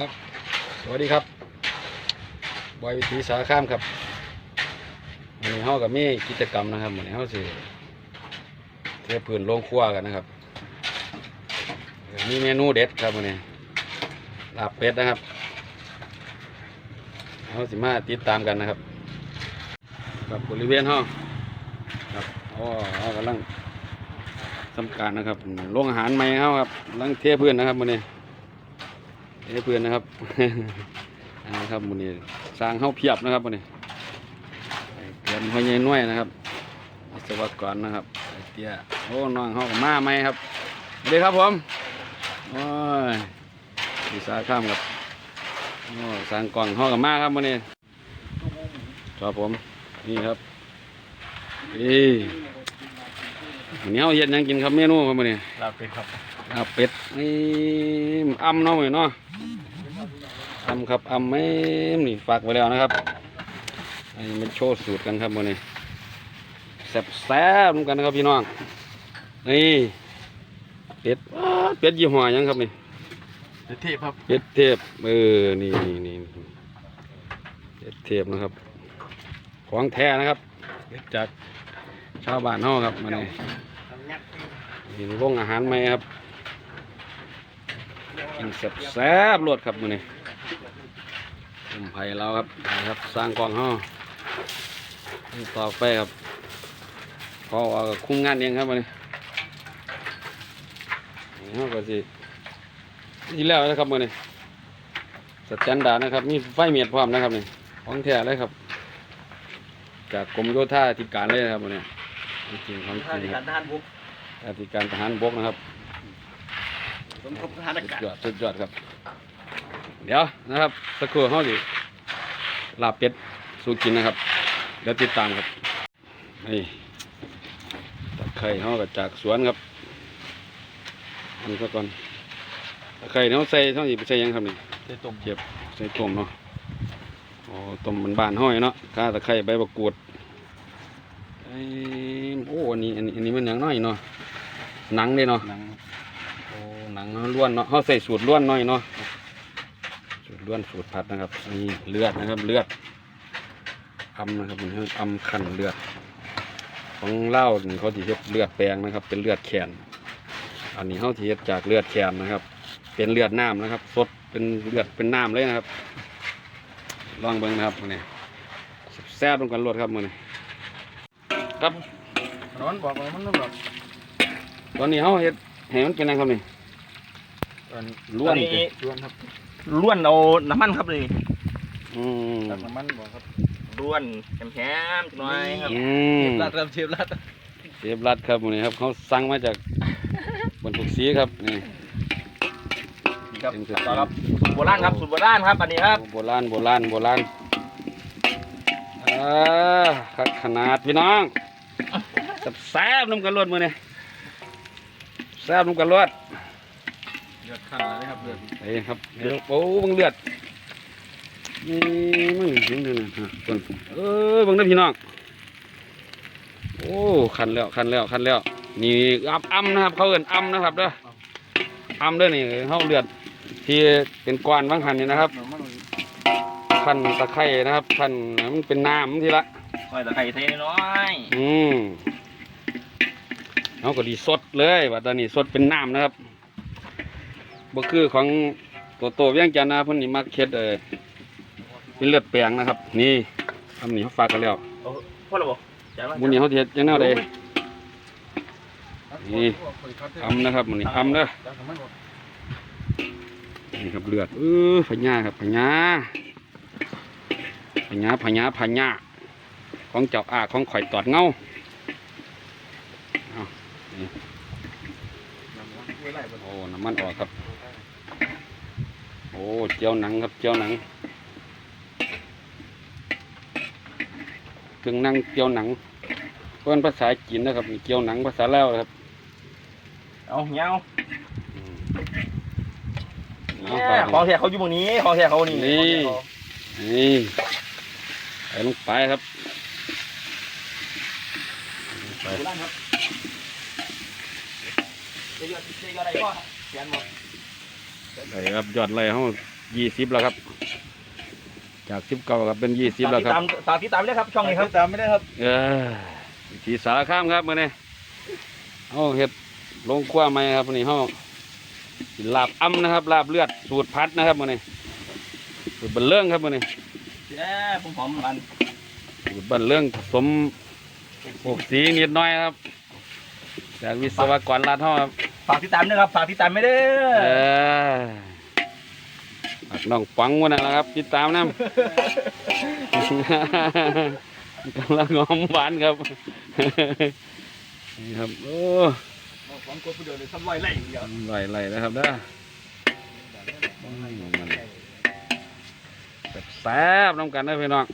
ครับ สวัสดีครับ บอยวิถีสาข้ามครับวันนี้เฮากับมีกิจกรรมนะครับวันนี้เฮาสิเทพื้นโรงครัวกันนะครับ มีเมนูเด็ดครับวันนี้ลาบเป็ดนะครับเฮาสิมาติดตามกันนะครับกับบริเวณห้องครับอ๋อเฮากำลังทำการนะครับโรงอาหารใหม่เฮาครับกำลังเทพื้นนะครับวันนี้ เอ้เพื่อนนะครับอ่าครับวันนี้สร้างเฮาเพียบนะครับวันนี้เกินพ่อใหญ่น้อยนะครับวิศวกรนะครับไอ้เตี้ยโอ้น้องเฮากับมาไหมครับสวัสดีครับผมโอ้ยดีสาข้ามครับโอ้สร้างกล่องเฮากับมาครับวันนี้ครับผมนี่ครับนี่วันนี้เฮาเฮ็ดหยังกินครับเมนูครับวันนี้ลาบเป็ดครับลาบเป็ดนี่อ่ำเนาะมื้อเนาะ อ่ำครับอ่ำแม่มนี่ฝากไว้แล้วนะครับอันนี้มันโชว์สูตรกันครับมื้อนี้แซ่บแซ่บๆนำกันนะครับพี่น้องนี่เป็ดว้าเป็ดยี่ห้อหยังครับนี่เด็ดเทพครับเป็ดเทพเออนี่นี่นี่เป็ดเทพนะครับ ของแท้นะครับเด็ดจากชาวบ้านเฮาครับมานี่นี่วงอาหารใหม่ครับกินแซ่บแซ่บๆรวดครับมื้อนี้ ผมไผ่เราครับนี่ครับสร้างกองห้อต่อไปครับพอว่าก็คุ้มงานเองครับมื้อนี้นี่เฮาก็สิที่แล้วนะครับมื้อนี้สแตนดาร์ดนะครับ มีไฟเมียดพร้อมนะครับนี่ของแท้เลยครับ จากกรมโยธาธิการเลยนะครับมื้อนี้จริงๆของจท่านริงการทหารบุกอธิการทหารบกนะครับสมทบทหารอาสุดกาศยอดสุดยอดครับ เดี๋ยวนะครับสักครู่เขาสิลาบเป็ดสู้กินนะครับ เดี๋ยวติดตามครับนี่ตะไคร้เขาก็จากสวนครับอันนี้ก็ก่อนตะไคร้เขาใส่เขาสิไปใส่หยังครับนี่เด็ดต้มเก็บใส่ต้มเนาะอ๋อต้มมันบานๆห้อยเนาะข้าตะไคร้ใบมะกรูดไอ้โอ้อันนี้อันนี้อันนี้มันหยังน้อยเนาะหนังเด้เนาะหนังโอ้หนังล้วนเนาะเขาใส่สูตรล้วนหน่อยเนาะสูตร ล้วนสูตรผัดนะครับนี่เลือดนะครับเลือดอำนะครับมันอำขันเลือด ของเล่าวนี่เขาที่เฮ็ดเลือดแปลงนะครับ เป็นเลือดแขน อันนี้เขาที่เฮ็ดจากเลือดแขนนะครับ เป็นเลือดน้ำนะครับ สดเป็นเลือดเป็นน้ำเลยนะครับ ลองเบิ่งนะครับมื้อนี้แซ่บๆลงกันรดครับมื้อนี้ครับร้อนบอกว่ามันแบบตอนนี้เขาเฮ็ดให้มันเป็นยังครับนี่ล้วนอัสิล้วนครับ ล้วนเอาน้ำมันครับนี่อืมน้ำมันบอกครับล้วนแข็มๆจักหน่อยครับอืมรัดครับเชฟรัดเชฟรัดครับมื้อนี้ครับเขาสั่งมาจากบนทุกสีครับนี่ครับเป็นสุดต่อครับสูตรโบราณครับสูตรโบราณครับอันนี้ครับโบราณโบราณโบราณอ่าคักขนาดพี่น้องแซ่บๆน้ำกันรวดมื้อนี้แซ่บน้ำกันรวด เลือดขันเลยครับเลือดเอ้ยครับเดี๋ยวโอ้เบังเลือดนี่มึงเห็นดูนะฮะต้นเอ้ยเบังเด้อพี่น้องโอ้คันแล้วคันแล้วคันแล้ว นี่อับอ้ำนะครับ เขาเอิ้นอ้ำนะครับเด้ออ้ำเด้อนี่เขาเลือดที่เป็นก้อนบางหันนี่นะครับน้ำมันขั้นตะไคร่นะครับขั้นมันเป็นน้ำทีละคอยตะไคร้เทน้อยอืมเขาก็ดีสดเลยว่าตอนนี้สดเป็นน้ำนะครับ บ่คือของตัวโตเวียงจันทน์นะเพิ่นนี่มักเค็ดเออเป็นเลือดแปลงนะครับ นี่ทำนี่เขาฝากกันแล้วเอาพ่อระบบจ่ายมาบุญนี้เขาสิเฮ็ดจังแนวใดนี่ทำนะครับมันนี่ทำเด้อนี่ครับเลือดเออพญาครับพญาพญาพญาพญาของเจ้าอาของข่อยตอดเงาเอานี่โอ้น้ำมันออกครับโอ้ เจียวหนังครับเจียวหนังถึงนั่งเจียวหนังเพื่อนภาษาจีนนะครับมีเจียวหนังภาษาลาวนะครับเอาเงี้ยอืมเนี่ยเอาของไปแท้เขาอยู่ตรงนี้ของแท้เขานี่นี่นี่ใส่ลงไปครับไปโบราณครับเดี๋ยวเดี๋ยวเดี๋ยวอะไรก็เขียนหมด ใส่ครับยอดไรเขายี่สิบแล้วครับ จากสิบเก้าครับเป็นยี่สิบแล้วครับ ตามตามที่ตามเลยครับ ช่องนี้ครับตามไม่ได้ครับ เออวิธีสารข้ามครับมื่อนี้เอาเห็ดลงขั้วไหมครับมื่อนี้เขากินลาบอ้ำนะครับลาบเลือดสูตรพัดนะครับมื่อนี้สูตรบันเลื่องครับมื่อนี้แย่ผมหอมมันสูตรบันเลื่องผสมพวกสีนิดหน้อยครับ จากวิศวกรลาดห้อครับ ฝากที่ตามด้วยครับฝากที่ตามไม่ได้เออฝากน้องฟังวันนั้นแหละครับ ติดตามนะกำลังหอมหวานครับนี่ครับโอ้สองคนผู้เดียวเลยทำไรไรเดียวไหลไหลนะครับเด้ออืมมันแซ่บๆน้ำกันเด้อพี่น้อง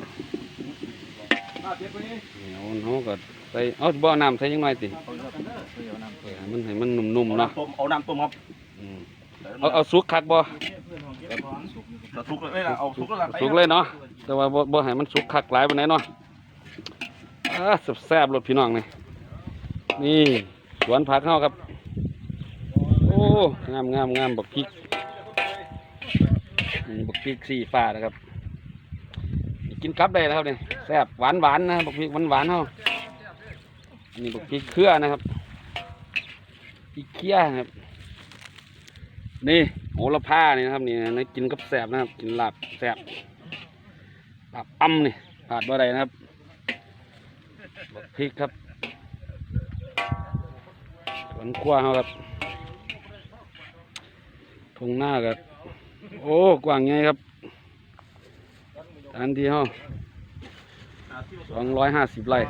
มาเจ็บไปนี่เหนียวเขาก็ใส่เอาบ่อน้ำใส่ยังไงติ เออให้มันให้มันนุ่มๆเนาะต้มเอาน้ำต้มครับอืมเอาเอาสุกคักบ่เราทุกเลยนะเอาทุกแล้วสุกเลยเนาะแต่ว่าบ่บ่ให้มันสุกคักหลายปานใดเนาะอ่าแซ่บๆรสพี่น้องนี่นี่สวนผักเฮาครับโอ้งามงามงามบักพริกนี่บักพริกสีฟ้านะครับนี่กินกับได้นะครับเนี่ยแซ่บหวานหวานๆนะบักพริกหวานหวานๆเฮาอันนี้บักพริกเครือนะครับ พริกเคี่ยนะครับ นี่โหระพานี่นะครับนี่นะกินกับแซ่บนะครับ กินลาบแซ่บลาบอ้ำนี่ขาดบ่ได้นะครับบักพริกครับสวนครัวเฮาครับทงหน้ากับโอ้กว้างไงครับอันที่เฮาสองร้อยห้าสิบไร่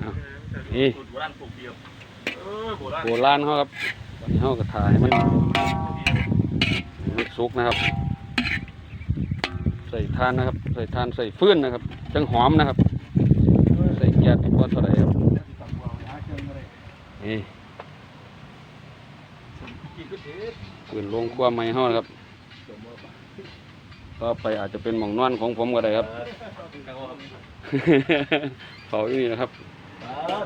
เอานี่สูตร โบราณปลูกเดียวเออโบราณโบราณเขาครับวันนี้เขาก็ถ่ายให้มันมันสุกนะครับ ใส่ทานนะครับ ใส่ทานใส่ฟืนนะครับ จังหอมนะครับ ใส่แก๊สอีกว่าเท่าไหร่ครับนี่ฟืนลงครัวไม้เขานะครับต่อไปอาจจะเป็นหม่องนอนของผมก็ได้ครับเผาอยู่นี่นะครับ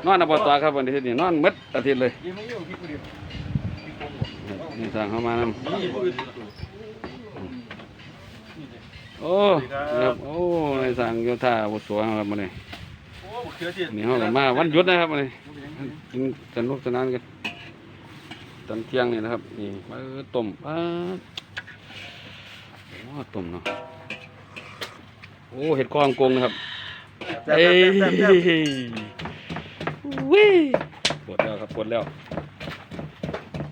นอนอบตครับวันอาทิตย์นี้นอนหมดอาทิตย์เลยยิ้มไม่ยุ่งพี่ผู้เดียวนี่สั่งเข้ามานำนี่ผู้อื่นโอ้ครับโอ้ในสั่งโยธาบุษวครับมาเลยโอ้เขือสินี่เขาก็มาวันหยุดนะครับมาเลยกินสนุกสนานกันตอนเที่ยงนี่นะครับนี่มาต้มป้าดโอ้ต้มเนาะโอ้เห็ดกองกงนะครับเอ้ย วิปวดแล้วครับปวดแล้ว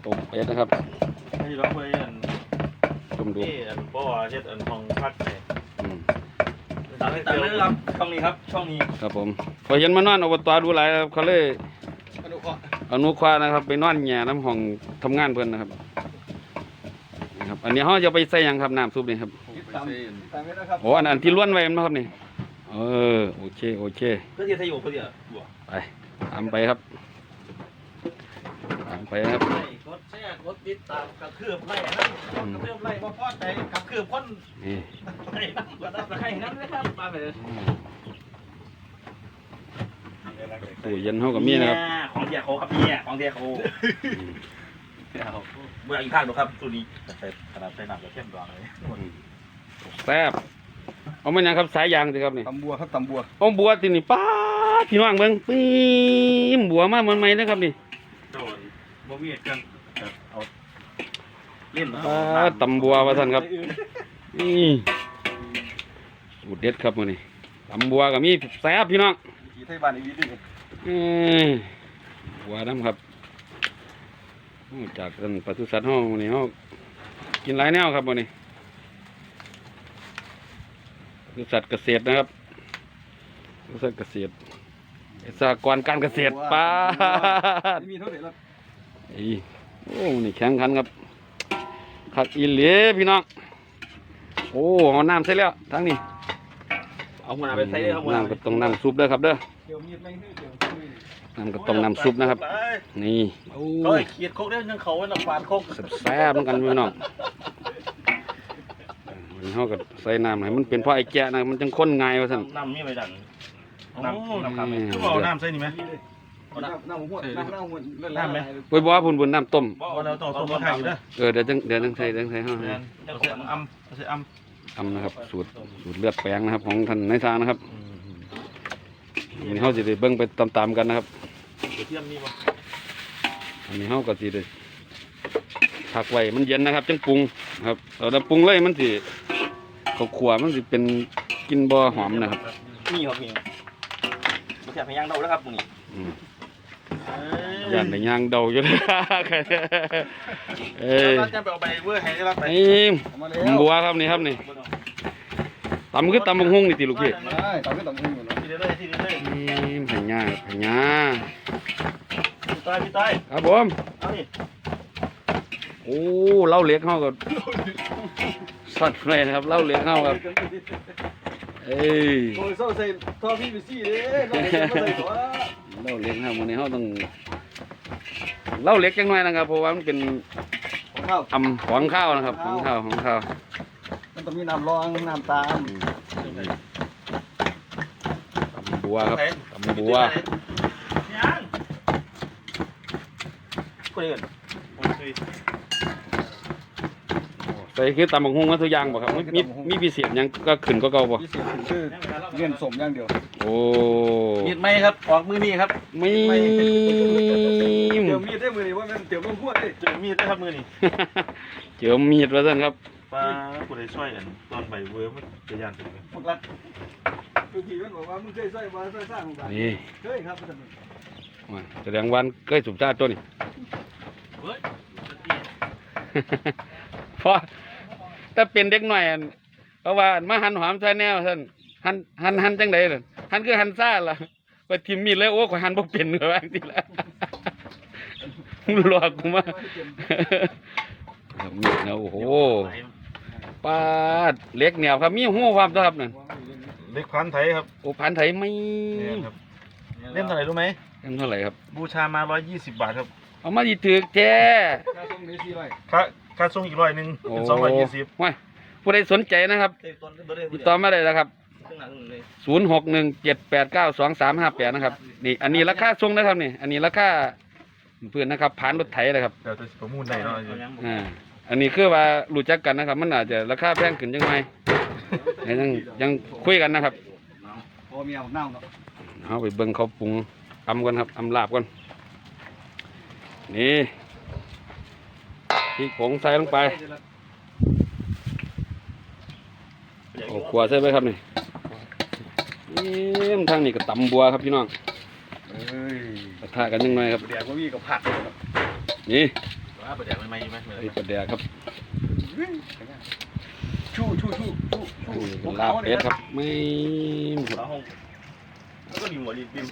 ต้มเป็ดนะครับนี่เราไปอันต้มดูนี่อันบ่อเช็ดอันทองพัดเลยอืมตามที่ตามเลยครับช่องนี้ครับช่องนี้ครับผมพอเห็นมานอนอบตดูหลายครับเขาเลยอนุเคราะห์อนุควานะครับ ไปนอนแหย่น้ำห้องทำงานเพื่อนนะครับนี่ครับอันนี้เขาจะไปใส่หยังครับน้ำซุปนี่ครับตามตามไม่ได้ครับโอ้อันอันที่ล้วนไว้มั้งครับนี่เออโอเคโอเคเพื่อที่จะอยู่เพื่อที่จะบวกไปตามไปครับ ตามไปครับ กดแชร์กดติดตามกระเทือบไล่นะกระเทือบไล่บ่พอใจกระเทือบคนนี่ไล่นั่งกระให้นั่งเลยครับมาไปเลยตู้เย็นเขาก็มีนะครับ ของเดียเขาครับเนี่ยของเดียเขาอืมเมื่ออีกข้างดูครับตัวนี้ใส่ขนาดใส่หนักจะเข้มดองเลยแซ่บเอามันหยังครับสายยางสิครับนี่ตำบัวครับตำบัวเอาบัวตินี่ป้าด พี่น้องเบิ่งปีมบัวมาเหมือนไหมนะครับนี่โดนบ่มีกันเอาเล่นป้าดตำบัวว่าท่านครับนี่สูตรเด็ดครับมื้อนี้ตำบัวก็มีแซ่บพี่น้องขี่ไทยบ้านอีวีด้วยเอ้ยบัวน้ำครับโอ้จากท่านปศุสัตว์เฮามื้อนี้เฮากินหลายแนวครับมื้อนี้ปศุสัตว์เกษตรนะครับปศุสัตว์เกษตร สหกรณ์การเกษตรป้าดมีเท่าไหร่ละไอ้โอ้นี่แข็งขันครับขักอีเหลพี่น้องโอ้เอาน้ำใส่แล้วทั้งนี้เอามาเป็นไซส์เลยครับน้ำก็ต้องน้ำซุปเด้อครับเด้อเกี่ยวมีดไม่ฮื้อเกี่ยวมือน้ำก็ต้องน้ำซุปนะครับ นี่โอ้เฮ้ยเขียดโคกได้ยังเขาไว้หนักฟานโคกแซ่บๆเหมือนกันพี่น้องวันนี้เขาก็ใส่น้ำให้มันเป็นเพราะไอ้แกะนะมันจังข้นง่ายว่าซั่นน้ำมีไปดัน น้ำน้ำครับอืมคือเอาน้ำใส่นี่ไหมนี่เลยน้ำน้ำหัวน้ำน้ำหัวเล่นน้ำไหมไว้บ่ว่าพุ่นบนน้ำต้มบ่เราต้องต้มไข่อยู่เด้อเออเดี๋ยวจังเดี๋ยวจังไทยจังไทยเฮาแม่นเอาใส่อำเอาใส่อำทำนะครับ สูตรสูตรเลือดแปลงนะครับ ของท่านนายทางนะครับอันนี้เฮาสิได้เบิ่งไปตามๆกันนะครับกระเทียมมีบ่อันนี้เฮาก็สิได้พักไว้มันเย็นนะครับจังปรุงครับเอาแต่ปรุงเลยมันสิข้าวขัวมันสิเป็นกลินบ่หอมนะครับมีครับมี บ่แซ่บให้ย่างเดาแล้วครับมื้อนี้อืมย่านได้ย่างเดาอยู่เลยเอ้ยเราจะไปเอาใบเวอร์ให้ได้รับไปนี่มาแล้ตำบัวครับนี่ครับนี่ตำคือตำบักหุ่งนี่ติลูกพี่ได้ตอนนี้ต้องมีอยู่เนาะที่เรื่อยๆที่เรื่อยนี่ไผ่ย่าไผ่ย่าๆพี่ต้อยพี่ต้อยครับผมเอานี่โอ้เหล้าเล็กเฮากับสัตว์เลยนะครับเหล้าเล็กเฮาครับ เอ้ยโอ้ยเศร้าใส่ท่อพี่ไปซี่เด้น้องใส่ใส่ตัวเหล้าเล็กเฮามื้อนี้เฮาต้องเหล้าเล็กจังหน่อยนะครับ เพราะว่ามันเป็นของข้าวอำของข้าวนะครับของข้าวของข้าวมันต้องมีน้ำรองน้ำตาลตำบัวครับตำบัวยังคนอื่น ผมคุยใส่คือตำบักหุ่งมาทุกอย่างบ่ครับมีมีมีพิเศษหยังก็ขึ้นก็เก่าบ่พิเศษคือเรียนสมอย่างเดียวโอ้มีดไหมครับ ออกมือนี่ครับมีเดี๋ยวมีดได้มือนี่ว่ามันเดี๋ยวมันพูดเลยเจอมีดนะครับมือนี่เจอมีดว่าซั่นครับปลาผู้ใดช่วยกันตอนใบเวอร์มันจะยานถึงพวกรัฐทุกทีมันบอกว่ามึงเคยใส่มาใส่สร้างของกันนี่เคยครับท่านว่าแสดงวันเคยสุบชาติตัวนี้เฮ้ยเพราะ ถ้าเป็นเด็กหน่อยอั่นเพราะว่ามาหันหอมใส่แนวท่านหันหันหันจังไดล่ะหันคือหันซ่าล่ะไปทิมมีดเลยโอ้ข่อยหันบ่เป็นเลยว่าจังซี่ล่ะมึงหลอกกูมาเอามีดนะโอ้โหปาดเล็กแนวครับมีหูความตัวครับนั่นเล็กพันไทยครับโอ้พันไถไม่ครับเล่มเท่าไหร่รู้ไหมเล่มเท่าไหร่ครับ บูชามา120บาทครับ เอามาดีถือแท้ค่าส่งนี้สี่ร้อยค่า ค่าส่งอีกร้อยหนึ่งโอ้เป็นสองร้อยยี่สิบว้ายผู้ใดสนใจนะครับติดต่อมาได้แล้วครับศูนย์หกหนึ่งเจ็ดแปดเก้าสองสามห้าแปดนะครับนี่อันนี้ราคาส่งนะครับนี่อันนี้ราคาเพื่อนนะครับผ่านรถไถนะครับเดี๋ยวจะประมูลได้เนาะอ่าอันนี้คือว่ารู้จักกันนะครับ มันอาจจะราคาแพงขึ้นยังไงยังยังคุยกันนะครับพอมีเอาเน่าเนาะเอาไปเบิ่งเขาปรุงอำกันครับอำลาบกันนี่ พริกผงใส่ลงไปโอ้ขวใส่ไปครับนี่นี่ทางนี้ก็ตำบัวครับพี่น้องเอ้ยกระทะกันยังไงครับเดี๋ยวก็มีกับผัดนี่ว่าประเดี๋ยวไม่ไหมไหมไอ้ประเดียครับชูชูชูชูชูนี่ลาบเป็ดครับไม่ครับห้องแล้วก็มีหัวดีบิม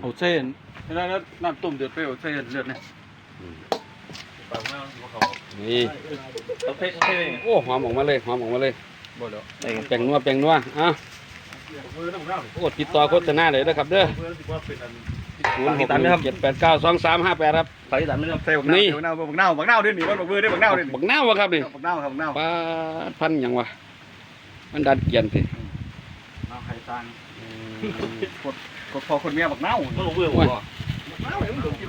เอาเส้นแล้วน้ำต้มเดือดไปเอาเส้นเลือดเนี่ย ปลาหน้าเขานี่เอาเทเทเลยโอ้หอมออกมาเลยหอมออกมาเลยบ่เดี๋ยวแป้งนัวแป้งนัวอะมือต้องเล่าโอ้ติดต่อโฆษณาเลยนะครับเด้อมือรู้สึกว่าเป็นอันศูนย์หกหนึ่งเจ็ดแปดเก้าสองสามห้าแปดครับไปที่สามไม่ต้องใส่บักเน่าบักเน่าบักเน่าบักเน่าด้วยนี่ว่าบักเบือด้วยบักเน่าด้วยบักน้าวะครับนี่บักเน่าครับบักเน่าปลาพันหยังวะมันดันเกียนสิเอาไข่ตางกดกดพอคนเมียบักเน่าต้องลงเบื่อโอ้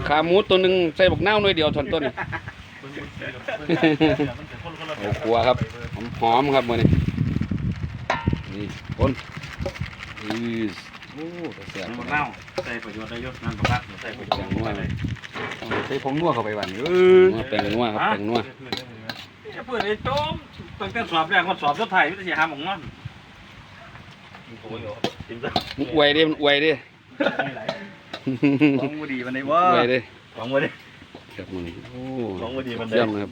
ขาหมูตัวหนึ่งใส่บักน้าวหน่วยเดียวทนต้นนี่โอ้ครัวครับหอมหอมๆครับมือนี่นี่คนอือโอ้ตัวเสียงน้ำเน่าใส่ประโยชน์ได้ยศน้ำบักใส่ประโยชน์ได้ใส่ผงนัวเข้าไปบ้านเออนัวแป้งนัวครับแป้งนัวจะเปิดไอ้โจมตั้งแต่สอบแรกมันสอบสุดท้ายไม่ได้เสียหาหมองนั่นโอ้ยจิ้มซะมันอวยเดิมันอวยเดิ ของบ่ดีวันนี้ว่าอวยเดิหวังว่าดิครับมือนี้โอ้หวังว่าดีกมัระนเทียมนะครับ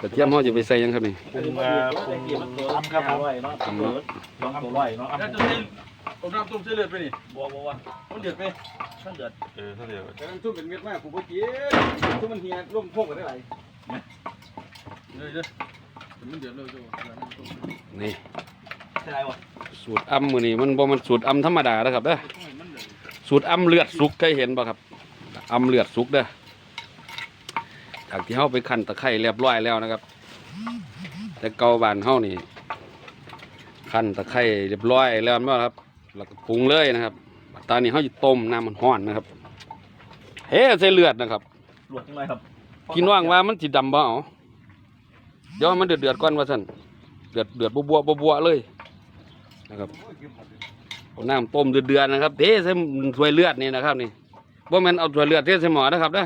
กระเทียมเขาจะไปใส่หยังครับนี่ปรุงมาปรุงทำครับอร่อยเนาะทำเนาะลองตัวอร่อยเนาะแล้วจะใส่เอาน้ำต้มเส้นเลือดไปนี่บัวบัวมันเดือดไหมท่านเดือดเออท่านเดือดแต่มันซุ่มเป็นเม็ดมากผมบ่กินซุ่มมันเฮียร่มพกกันได้หลายเด้อเด้อมันเดือดเลยจ้ะนี่ใช่ไรวะสูตรอ้ำมือนี้มันบ่มันสูตรอ้ำธรรมดาแล้วครับเด้อ สูตรอ้ำเลือดสุกเคยเห็นบ่ครับอ้ำเลือดสุกเด้อจากที่เฮาไปคั่นตะไคร้เรียบร้อยแล้วนะครับ แต่เกาบ้านเฮานี่คั่นตะไคร้เรียบร้อยแล้วแม่นบ่ครับ แล้วก็ปรุงเลยนะครับตอนนี้เฮาจะต้มน้ำมันร้อนนะครับ เฮ้ใส่เลือดนะครับลวกจังเลยครับ กินว่างว่ามันสิดำบ่เอาเดี๋ยวให้มันเดือดเดือดๆก่อนว่าซั่นเดือดเดือดบัวๆบัวๆเลยนะครับ เอาน้ำต้มเดือดๆนะครับเทใส่ถ้วยเลือดนี่นะครับนี่บ่แม่นเอาถ้วยเลือดเทใส่หม้อนะครับเด้อ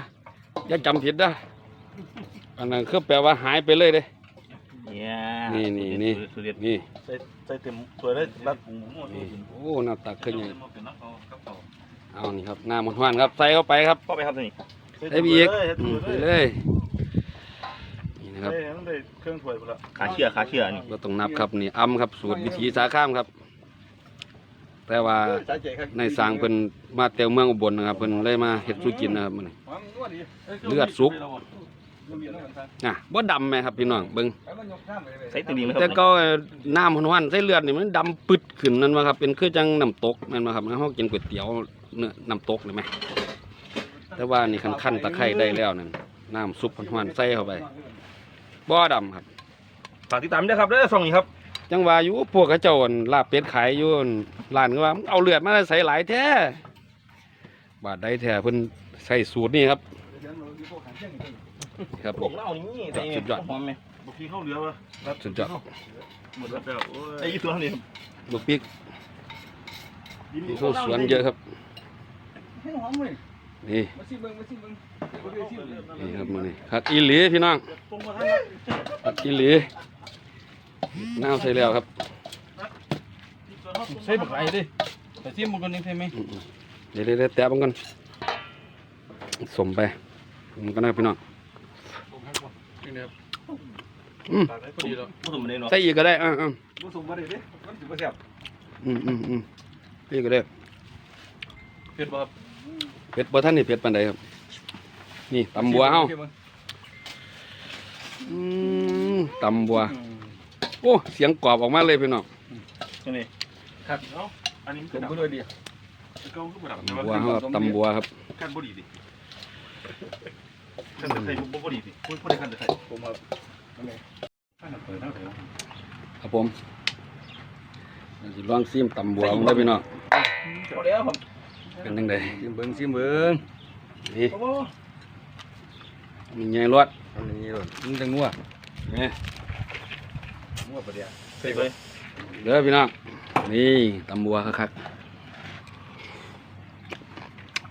อย่าจำผิดเด้ออันนั้นคือแปลว่าหายไปเลยเด้เนี่ยนี่นี่นี่สุดเด็ดนี่ใส่ใส่เต็มถ้วยเลยรัดผงหมดนี่โอ้หน้าตักขึ้นอย่างเป็นนักเอาครับเอาเอานี่ครับน้ำมันหวานครับใส่เข้าไปครับเข้าไปครับนี่ใส่ไปอีกใส่อืถุมงใส่เลเลยยนี่นะครับใส่มันได้เครื่องถ้วยหมดแล้วขาเชื่อขาเชื่อนี่ก็ต้องนับครับนี่อ้ำครับสูตรวิถีสาข้ามครับ แต่ว่าสายใจครับในสร้างเพิ่นมาแต่เมืองอุบลนะครับเพิ่นเลยมาเฮ็ดสู่กินนะครับมื้อนี้ความนวดดีเลือดสุกมันมีน้ำมันซะน่ะบ่ดำแม่ครับพี่น้องเบิ่งแล้วมันยกข้ามไปเลยใส่ตัวนี้เลยคแต่รับก็น้ำหวานๆใส่เลือดนี่มันดำปึดขึ้นนั่นว่าครับเป็นคือจังน้ำตกแม่นบ่ครับเฮากินก๋วยเตี๋ยวเนื้อน้ำตกเลยไหมแต่ว่านี่คันคั่นตะไคร้ได้แล้วนั่นน้ำซุปหวานๆใส่เข้าไปบ่ดำครับฝากติดตามด้วยครับเด้อส่องนี้ครับ จังว่าอยู่พวกเขาเจ้าอั่นลาบเป็ดขายอยู่อั่นร้านก็ว่ามึงเอาเลือดมาใส่หลายแท้บาดใดแท้เพิ่นใส่สูตรนี่ครับเดี๋ยวเราดูพวกขันเชียงอีกนี่ครับผนี่มเล่านี่ใส่สุดยอดหอมไหมบุกี้ข้าวเหลือวะสุดยอดหมดแล้วไอ้ยี่ตัวนี้ลูกพริกมีข้าวสวนเยอะครับให้หอมเลยนี่มาซิเบิ้งมาซิเบิ้งเดี๋ยวเราดูซินี่ครับมื้อนี้คักอีหลีพี่น้องปรุงมาทั้งนั้นคักอีหลี น้าวใส่แล้วครับใส่บักไรดิแต่ซิมันกันนี่ใช่ไหมอืมๆเดี๋ยวๆๆแตะบังกันสมไปมันก็นะครับพี่น้องอืมพอดีแล้วผสมมันเองเนาะใส่อีกก็ได้อ่าผสมมาเลยดิมันถือว่าแซ่บๆอืมอืมอืมใส่อีกก็ได้เผ็ดบ่เผ็ดบ่ท่านนี่เผ็ดปานใดครับ นี่ตำบัวเฮาอืมตำบัว โอ้เสียงกรอบออกมาเลยพี่น้องนี่ครับเนาะอันนี้ผมก็ด้วยดีก็คือแบบตำบัวเฮาครับตำบัวครับกันบดีดิกันแต่ไทยบุบดีดิพูดพูดได้กันแต่ไทยผมครับอันนี้เปิดหน้าไทยครับผมเดี๋ยวสิลองซิมตำบัวมันได้อพี่น้องพอแล้วครับเป็นจังไดซิมเบิ้งซิมเบิ้งนี่โอ้มีไงรสอันนี้เลยมันจะงัวนี่ งัวประเดี๋ยวใส่ไปเด้อพี่น้องนี่ตำบัวคักๆ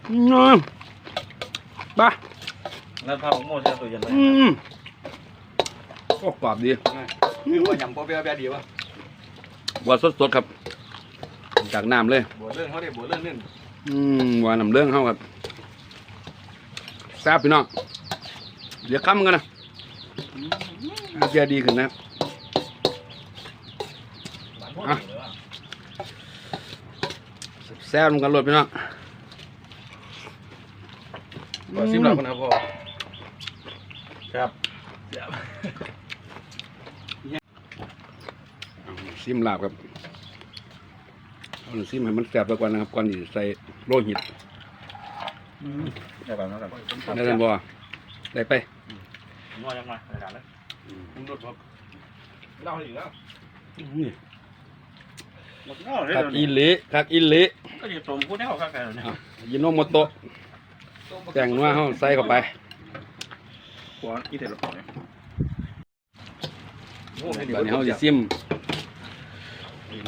อืมบ้าแล้วพาผมโม่ใส่ตัวเย็นเลยอืมโอ้กรอบดีคือว่ายำปอเปียะเปียะดีวะบัวสดๆครับ จากน้ำเลยบัวเรื่องเขาได้บัวเรื่องนึงอืมหวานน้ำเรื่องเข้าครับแซ่บพี่น้องเดี๋ยวค้ำกันนะเจียดีขึ้นนะ แซ่บมันกันรสพี่น้องบัวซิมหลับกันครับพ่อครับซิมลาบครับเอาซิมให้มันแซ่บไปก่อนนะครับก่อนที่จะใส่โลหิตได้ป่ะครับได้ท่านบ่ได้ไปนวดยังไงรายการเลยผมรถครับเล่าอีกแล้ว นี่หมดแล้วคักอีหลีคักอีหลีก็อยู่ตรงพูดได้เขาข้างกันเนี่ยอะยินโนโมโตะแต่งนัวเฮาใส่เข้าไปหัวอีเทลล์เนี่ยตอนนี้เฮาสิซิม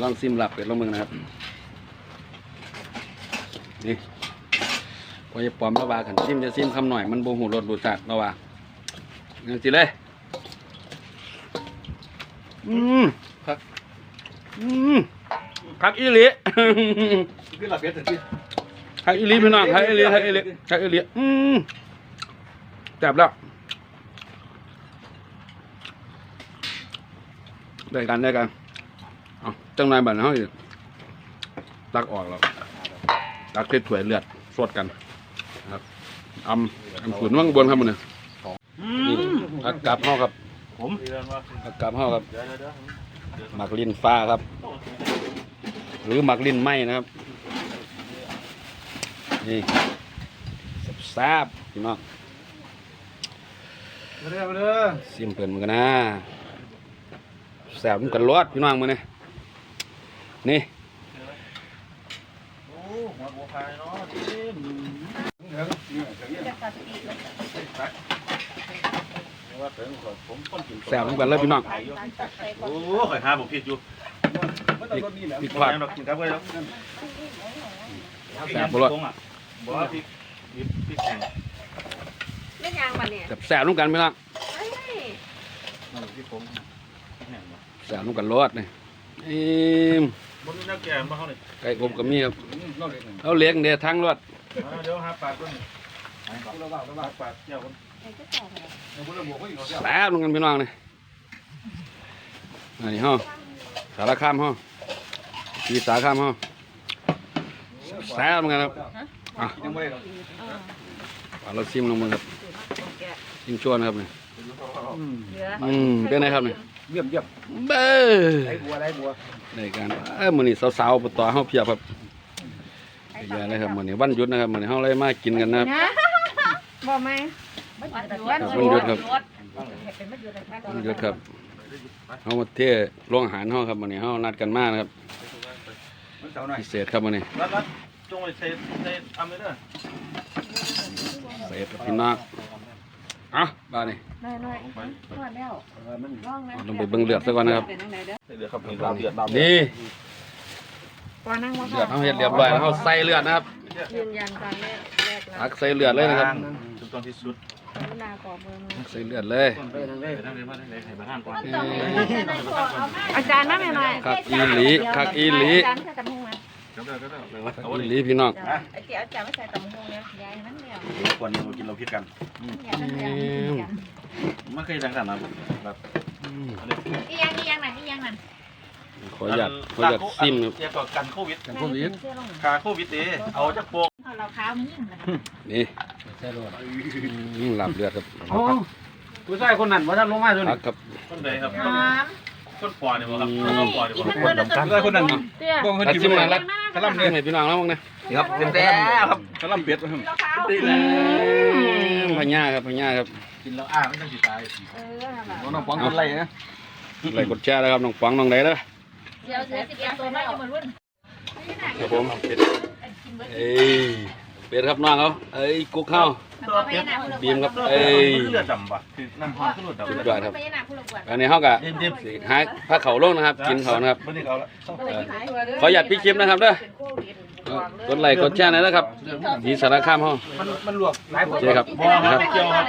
ลองซิมลาบเป็ดลองมึงนะครับ นี่พอจะปลอมระบาขันซิมจะซิมคำหน่อยมันบ่หูรสรสชาติระบาอย่างสิเลยอืมครับอืม คักอีหลีคือหลับเปียะถึงที่คักอีหลีพี่น้องคักอีหลีคักอีหลีคักอีหลีอืมแซ่บแล้วได้กันได้กันเอาจังไรบัดนเฮาสิตักออกแล้วตักเทถ้วยเลือดสดกันนะครับอำอำขุนว่างบนครับมันเนี่ยนี่ผักกาดเฮาครับผมผักกาดเฮาครับเดี๋ยวเดี๋ยวหมักลิ้นฟ้าครับ หรือหมักลิ้นไหมนะครับ นี่แซ่บๆพี่น้องมาเด้อมาเด้อซิมเปิ่นเหมือนกันนะแซ่บเหมือนกันรสพี่น้องมือนี่นี่โอ้หัวบัวพายเนาะจะตัดอีกแล้วว่าเติมผมคนกินแซ่บเหมือนกันเลยพี่น้องตัดไปก่อนโอ้ข่อยหาบ่ผิดอยู่ พี่แหละพริกผักยังดอกกินกับไว้แล้วแซ่บบ่รอดบ่พริกพริกพริกแข็งไม่ยางมันเนี่ยแซ่บๆนุ่งกันพี่น้องเอ้ยนั่นพริกผงแซ่บนุ่งกันรสนี่อิมบ่มีแนวแก่บ่เฮานี่ไก่อบก็มีครับเราเลยเอาเลี้ยงเดียวทั้งรสเดี๋ยวหาปลาตัวนี้าป่าพูดเราบอกว่าอีกเราแซ่บนุ่งกันพี่น้องนี่อันนี้ห้อสารคามห้อ ทีสารคามห้อแซ่บเหมือนกันครับอะยังไม่ได้หรอกเอาเราซิมลงมือครับซิมชวนครับนี่เหลืออืมเป็นไงครับนี่เยี่ยมเยี่ยมเบ้อไรบัวไรบัวในการเอ้ยมื้อนี้สาวๆอบตเฮาเพียบครับเยอะเลยครับมื้อนี้วันหยุดนะครับมื้อนี้เฮาเลยมากินกันนะครับนะบอกไหมมันหยุดครับเป็นมันหยุดอะไรวันหยุดครับเฮามาเทศโรงอาหารเฮาครับมื้อนี้เฮานัดกันมานะครับมัน เสาหน่อยพิเศษครับมื้อนี้แล้วแล้วจงไว้ใส่ใส่ทำเลยเด้อเศษครับพี่น้องเอะบ้านี่น้อยน้อยทอดแล้วมันร่องแล้วต้องไปเบิ่งเลือดซะก่อนนะครับเป็นยังไงเด้อเดือดครับนี่เดือดนี่ปอนั่งว่าเลือดเฮาเฮ็ดเรียบร้อยแล้วเฮาใส่เลือดนะครับยืนยันการแรกแรกแล้วตักใส่เลือดเลยนะครับทุกตอนที่สุดก รุณาขอเบอร์มือตักใส่เลือดเลยไปทางไหนไปทางไหนมาทางไหนให้ประธานก่อนเอ้ยอาจารย์นั่งหน่อยคักอีหลีคักอีหลีอาจารย์ใส่ตำหงมาเดี๋ยวเดี๋ยวเดี๋ยวเดี๋ยวคักเอาอีดิหลีพี่น้องไอ้เจียวอาจารย์ไม่ใส่ตำหงเนี่ยยายมันเดียวก่อนนี้เรากินเราพิดกันยายมันเดียวมันเคยดังขนาดนั้นแบบอืมอียังอียังนั่นอียังนั่นขออนุญาตขออนุญาตซิมครับเกี่ยวกับกันโควิดกันพวกนี้คาโควิดเด้เอาจากโป กเราขาวมียิ่งเลยนี่ใช่รถอืมลาบเลือดครับโอ้ผู้ชายคนนั้นว่าท่านลงมาตัวพันี้กครับคนใดครับหอมคนปอดเนี่ยบ่ครับคนปอดเนี่ยบ่คนสำคัญผู้ชายคนนั้นเตี้ยบ้องคนตัดจีซิมบหลังแล้ละกระลำเนี่ยให้พี่น้องแล้วมั้งนะครับเต็มแต่ครับกระลำเป็ดเราขาวพญาครับพญาครับกินแล้วอ้ามันจะสิตายเออนั่นแหละน้องป้องคนไรนะไลค์กดแชร์นะครับน้องฟังน้องไหนเด้อเดี๋ยวเดี๋ยวสิบเอ็ดตัวไม่เอามารุ่นครับผม เอ้ยเป็ดครับน้องเขาเอ้ยกุ๊กเข้าบีมครับ เอ้ย เลือดดำป่ะคือน้ำหอมคือเลือดดำสุดยอดครับไม่หนักคุณลูกบวชอันนี้เขากะเด็ดสิหาผ้าเขาลงนะครับ กินเขานะครับวันนี้เขาละขอหยัดพี่คลิปนะครับเด้อกดไลค์กดแชร์หน่อยนะครับ ดีสารคามเขามันมันลวกหลายโอเคครับบ่ครับเกี่ยวครับ